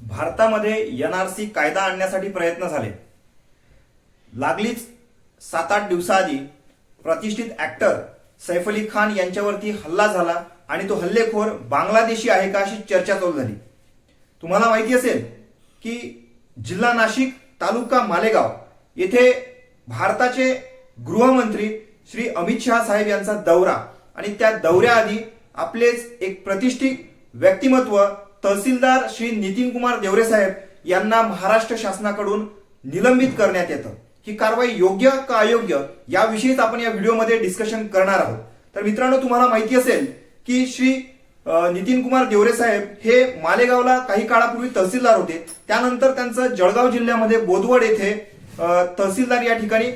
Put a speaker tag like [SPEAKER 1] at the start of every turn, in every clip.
[SPEAKER 1] भारतामध्ये N R C कायदा आणण्यासाठी प्रयत्न झाले. लागलीच सात आठ दिवसाआधी प्रतिष्ठित ऍक्टर सैफ अली खान यांच्यावरती हल्ला झाला आणि तो हल्लेखोर बांगलादेशी आहे का अशी चर्चा चालू झाली. तुम्हाला माहिती असेल की जिल्हा नाशिक तालुका मालेगाव येथे भारताचे गृहमंत्री श्री अमित शहा साहेब यांचा दौरा आणि त्या दौऱ्याआधी आपलेच एक प्रतिष्ठित व्यक्तिमत्व तहसीलदार श्री नितीन कुमार देवरे साहेब यांना महाराष्ट्र शासनाकडून निलंबित करण्यात येतं. ही कारवाई योग्य का अयोग्य याविषयीच आपण या व्हिडिओमध्ये डिस्कशन करणार आहोत. तर मित्रांनो तुम्हाला माहिती असेल की श्री नितीन कुमार देवरे साहेब हे मालेगावला काही काळापूर्वी तहसीलदार होते. त्यानंतर त्यांचं जळगाव जिल्ह्यामध्ये बोदवड येथे तहसीलदार या ठिकाणी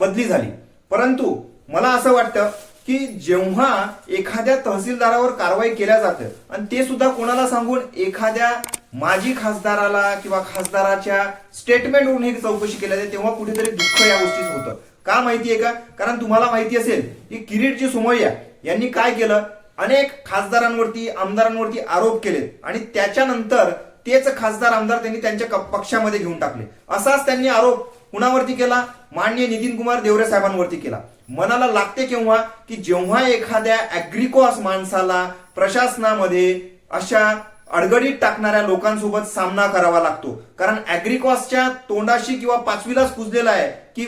[SPEAKER 1] बदली झाली. परंतु मला असं वाटतं की जेव्हा एखाद्या तहसीलदारावर कारवाई केल्या जाते आणि ते सुद्धा कोणाला सांगून एखाद्या माजी खासदाराला किंवा खासदाराच्या स्टेटमेंटवरून ही चौकशी केल्या जाते तेव्हा कुठेतरी दुःख या गोष्टीच होतं. का माहितीये का? कारण तुम्हाला माहिती असेल की किरीटजी सोमय्या यांनी काय केलं? अनेक खासदारांवरती आमदारांवरती आरोप केले आणि त्याच्यानंतर तेच खासदार आमदार त्यांनी त्यांच्या पक्षामध्ये घेऊन टाकले. असाच त्यांनी आरोप कुणावरती केला? माननीय नितीन कुमार देवरे साहेबांवरती केला. मनाला लागते केव्हा? की जेव्हा एखाद्या अॅग्रिकॉस माणसाला प्रशासनामध्ये अशा अडगडीत टाकणाऱ्या लोकांसोबत सामना करावा लागतो. कारण अॅग्रिकॉसच्या तोंडाशी किंवा पाचवीलाच कुजलेला आहे की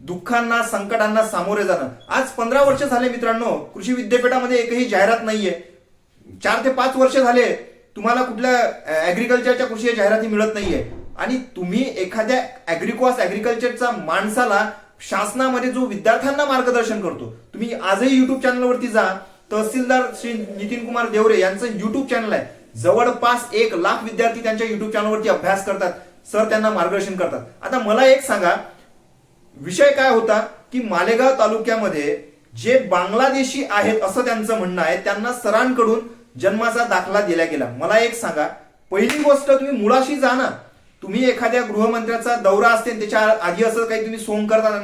[SPEAKER 1] दुःखांना संकटांना सामोरे जाणं. आज पंधरा वर्ष झाले मित्रांनो कृषी विद्यापीठामध्ये एकही जाहिरात नाहीये. चार ते पाच वर्ष झाले तुम्हाला कुठल्या ऍग्रिकल्चरच्या कृषी जाहिराती मिळत नाहीये. आणि तुम्ही एखाद्या ऍग्रिकॉस ऍग्रिकल्चरचा माणसाला शासनामध्ये जो विद्यार्थ्यांना मार्गदर्शन करतो तुम्ही आजही युट्यूब चॅनलवरती जा. तहसीलदार श्री नितीन कुमार देवरे यांचं युट्यूब चॅनल आहे. जवळपास एक लाख विद्यार्थी त्यांच्या युट्यूब चॅनलवरती अभ्यास करतात. सर त्यांना मार्गदर्शन करतात. आता मला एक सांगा विषय काय होता की मालेगाव तालुक्यामध्ये जे बांगलादेशी आहेत असं त्यांचं म्हणणं आहे त्यांना सरांकडून जन्माचा दाखला दिला गेला. मला एक सांगा पहिली गोष्ट तुम्ही मुळाशी जा ना. तुम्ही एखाद्या गृहमंत्र्याचा दौरा असते त्याच्या आधी असं काही तुम्ही सोंग करता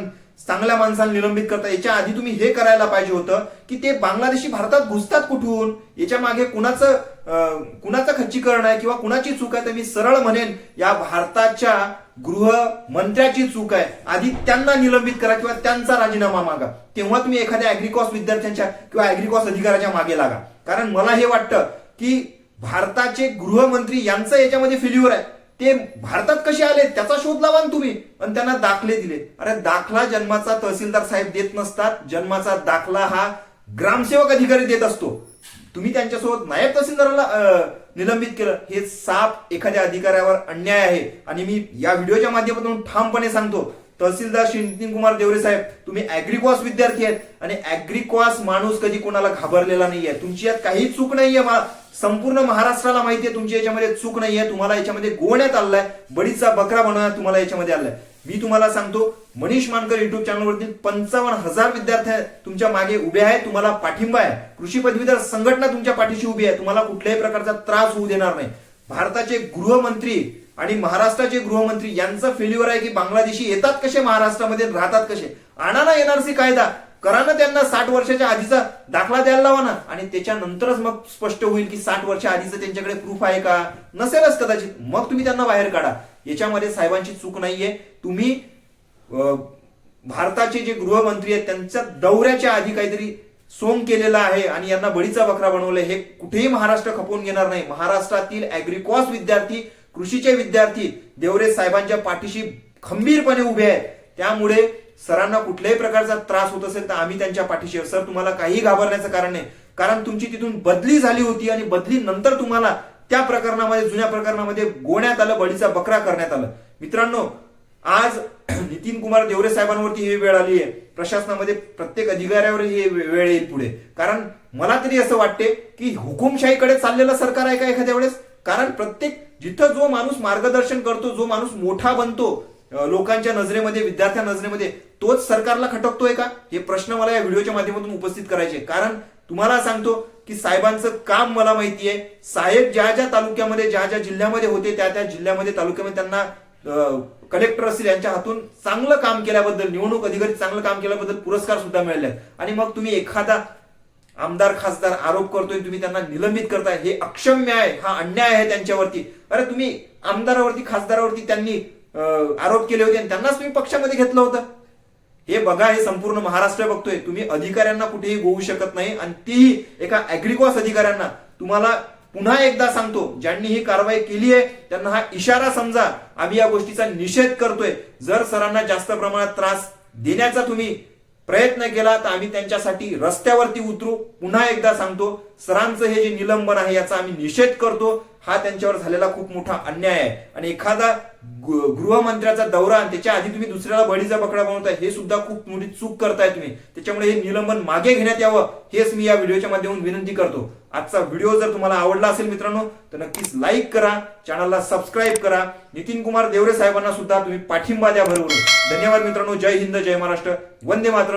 [SPEAKER 1] चांगल्या माणसाला निलंबित करता याच्या आधी तुम्ही हे करायला पाहिजे होतं की ते बांगलादेशी भारतात घुसतात कुठून? याच्या मागे कुणाचं कुणाचं खच्चीकरण आहे किंवा कुणाची चूक आहे तर मी सरळ म्हणेन या भारताच्या गृहमंत्र्याची चूक आहे. आधी त्यांना निलंबित करा किंवा त्यांचा राजीनामा मागा. तेव्हा तुम्ही एखाद्या अॅग्रिकॉस विद्यार्थ्यांच्या किंवा अॅग्रिकॉस अधिकाऱ्याच्या मागे लागा. कारण मला हे वाटतं की भारताचे गृहमंत्री यांचं याच्यामध्ये फेल्युअर आहे. ते भारतात कसे आले त्याचा शोध लावा ना तुम्ही. आणि त्यांना दाखले दिले. अरे दाखला जन्माचा तहसीलदार साहेब देत नसतात. जन्माचा दाखला हा ग्रामसेवक अधिकारी देत असतो. तुम्ही त्यांच्यासोबत नायब तहसीलदाराला निलंबित केलं. हे साप एखाद्या अधिकाऱ्यावर अन्याय आहे. आणि मी या व्हिडिओच्या माध्यमातून ठामपणे सांगतो तहसीलदार श्री नितीन कुमार देवरे साहेब तुम्ही अॅग्रिकॉस विद्यार्थी आहेत. आणि अॅग्रिकॉस माणूस कधी कोणाला घाबरलेला नाहीये. तुमची यात काही चूक नाहीये मा- संपूर्ण महाराष्ट्राला माहितीये तुमची याच्यामध्ये चूक नाहीये तुम्हाला याच्यामध्ये गोवण्यात आलाय बडीचा बकरा बनवण्यात तुम्हाला याच्यामध्ये आलाय. मी तुम्हाला सांगतो मनीष मानकर युट्यूब चॅनलवरती पंचावन्न हजार विद्यार्थी तुमच्या मागे उभे आहेत तुम्हाला पाठिंबा आहे. कृषी पदवीधर संघटना तुमच्या पाठीशी उभी आहे तुम्हाला कुठल्याही प्रकारचा त्रास होऊ देणार नाही. भारताचे गृहमंत्री आणि महाराष्ट्राचे गृहमंत्री यांचं फेल्युअर आहे की बांगलादेशी येतात कसे महाराष्ट्रामध्ये राहतात कसे? आणा ना एनआरसी कायदा करा ना त्यांना साठ वर्षाच्या आधीचा दाखला द्यायला लावा ना. आणि त्याच्यानंतरच मग स्पष्ट होईल की साठ वर्षा आधीचं त्यांच्याकडे प्रूफ आहे का? नसेलच कदाचित. मग तुम्ही त्यांना बाहेर काढा. याच्यामध्ये साहेबांची चूक नाहीये. तुम्ही भारताचे जे गृहमंत्री आहेत त्यांच्या दौऱ्याच्या आधी काहीतरी सोंग केलेला आहे आणि यांना बळीचा बकरा बनवलंय. हे कुठेही महाराष्ट्र खपवून घेणार नाही. महाराष्ट्रातील अॅग्रिकॉस विद्यार्थी कृषीचे विद्यार्थी देवरे साहेबांच्या पाठीशी खंबीरपणे उभे आहेत. त्यामुळे सरांना कुठल्याही प्रकारचा त्रास होत असेल तर आम्ही त्यांच्या पाठीशी सर तुम्हाला काही घाबरण्याचं कारण नाही. कारण तुमची तिथून बदली झाली होती आणि बदली नंतर तुम्हाला त्या प्रकरणामध्ये जुन्या प्रकरणामध्ये गोण्यात आलं बळीचा बकरा करण्यात आलं. मित्रांनो आज नितीन कुमार देवरे साहेबांवरती ही वेळ आली आहे. प्रशासनामध्ये प्रत्येक अधिकाऱ्यावर ही वे- वेळ येईल पुढे. कारण मला तरी असं वाटते की हुकुमशाहीकडे चाललेलं सरकार आहे का एखाद्या वेळेस? कारण प्रत्येक जिथं जो माणूस मार्गदर्शन करतो जो माणूस मोठा बनतो लोकांच्या नजरेमध्ये विद्यार्थ्या नजरेमध्ये तोच सरकारला खटकतोय का? हे प्रश्न मला या व्हिडिओच्या माध्यमातून उपस्थित करायचे. कारण तुम्हाला सांगतो की साहेबांचं काम मला माहिती आहे साहेब ज्या ज्या तालुक्यामध्ये ज्या ज्या जिल्ह्यामध्ये होते त्या त्या जिल्ह्यामध्ये तालुक्यामध्ये त्यांना कलेक्टर असतील यांच्या हातून चांगलं काम केल्याबद्दल निवडणूक अधिकारी चांगलं काम केल्याबद्दल पुरस्कार सुद्धा मिळाले आणि मग तुम्ही एखादा आमदार खासदार आरोप करतोय तुम्ही त्यांना निलंबित करताय हे अक्षम्य आहे हा अन्याय आहे त्यांच्यावरती. अरे तुम्ही आमदारावरती खासदारावरती त्यांनी आरोप केले होते आणि त्यांनाच तुम्ही पक्षामध्ये घेतलं होतं. हे बघा हे संपूर्ण महाराष्ट्र बघतोय. तुम्ही अधिकाऱ्यांना कुठेही गोवू शकत नाही आणि तीही एका अॅग्रिकॉस अधिकाऱ्यांना तुम्हाला पुन्हा एकदा सांगतो ज्यांनी ही कारवाई केली आहे त्यांना हा इशारा समजा आम्ही या गोष्टीचा निषेध करतोय. जर सरांना जास्त प्रमाणात त्रास देण्याचा तुम्ही प्रयत्न केला तर आम्ही त्यांच्यासाठी रस्त्यावरती उतरू. पुन्हा एकदा सांगतो सरांचं हे जे निलंबन आहे याचा आम्ही निषेध करतो. हा त्यांच्यावर झालेला खूप मोठा अन्याय आहे. आणि एखादा गृहमंत्र्याचा दौरा आणि त्याच्या आधी तुम्ही दुसऱ्याला बळीचा पकडा बनवताय हे सुद्धा खूप मोठी चूक करताय तुम्ही. त्याच्यामुळे हे निलंबन मागे घेण्यात यावं हेच मी या व्हिडिओच्या माध्यमातून विनंती करतो. आजचा व्हिडिओ जर तुम्हाला आवडला असेल मित्रांनो तर नक्कीच लाईक करा चॅनलला सबस्क्राईब करा. नितीन कुमार देवरे साहेबांना सुद्धा तुम्ही पाठिंबा द्या बरोबर धन्यवाद मित्रांनो जय हिंद जय महाराष्ट्र. वंदे मातरम.